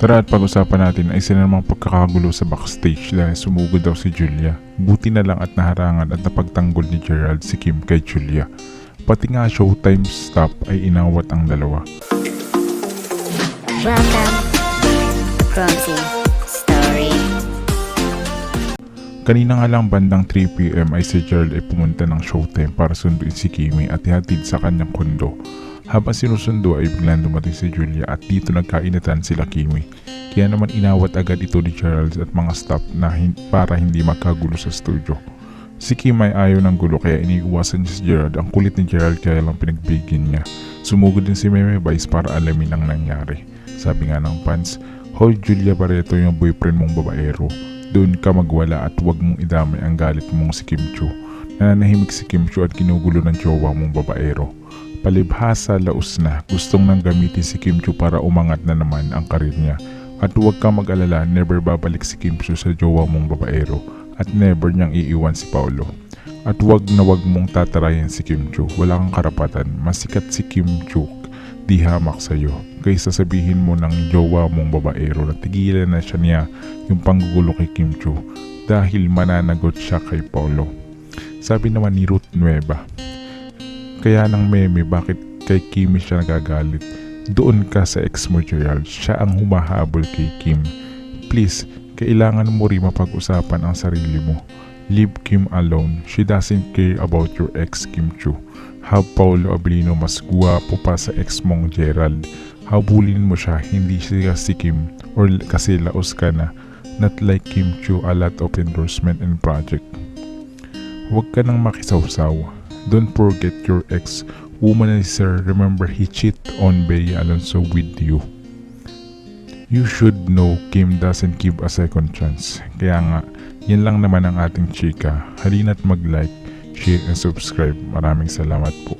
Tara at pag-usapan natin ay na namang pagkakagulo sa backstage dahil sumugod daw si Julia. Buti na lang at naharangan at napagtanggol ni Gerald si Kim kay Julia. Pati nga showtime stop ay inawat ang dalawa. Kanina nga lang bandang 3pm ay si Gerald ay pumunta ng showtime para sunduin si Kimi at ihatid sa kanyang kondo. Habang sinusundo ay biglang dumating si Julia at dito nagkainitan sila Kimi. Kaya naman inawat agad ito ni Gerald at mga staff na hin- para hindi magkagulo sa studio. Si Kim ay ayaw ng gulo kaya iniiwasan niya si Gerald. Ang kulit ni Gerald kaya lang pinagbigyan niya. Sumugod din si Meme Vice para alamin ang nangyari. Sabi nga ng fans, Hoy Julia Barreto yung boyfriend mong babaero. Doon ka magwala at huwag mong idamay ang galit mong si Kim Chu. Nananahimik si Kim Chu at kinugulo ng jowa mong babaero. Palibhasa laos na gustong nang gamitin si Kim Chu para umangat na naman ang karir niya. At huwag kang mag-alala, never babalik si Kim Chu sa jowa mong babaero at never niyang iiwan si Paulo. At huwag na huwag mong tatarayan si Kim Chu. Wala kang karapatan. Masikat si Kim Chu. Di hamak sa'yo. Kaysa sabihin mo ng jowa mong babaero na tigilan na siya niya yung panggugulo kay Kim Chu dahil mananagot siya kay Paulo. Sabi naman ni Ruth Nueva, kaya ng meme bakit kay Kimi siya nagagalit. Doon ka sa ex mo Gerald, siya ang humahabol kay Kim. Please, kailangan mo rin mapag-usapan ang sarili mo. Leave Kim alone. She doesn't care about your ex Kim Chu. Have Paulo Abilino mas guwapo pa sa ex mong Gerald. Habulin mo siya, hindi siya si Kim or kasi laos ka na. Not like Kim Chu a lot of endorsement and project. Huwag ka nang makisawsaw. Don't forget your ex. Womanizer, remember he cheat on Bea Alonso with you. You should know Kim doesn't give a second chance. Kaya nga, yan lang naman ang ating chika. Halina't mag-like, share, and subscribe. Maraming salamat po.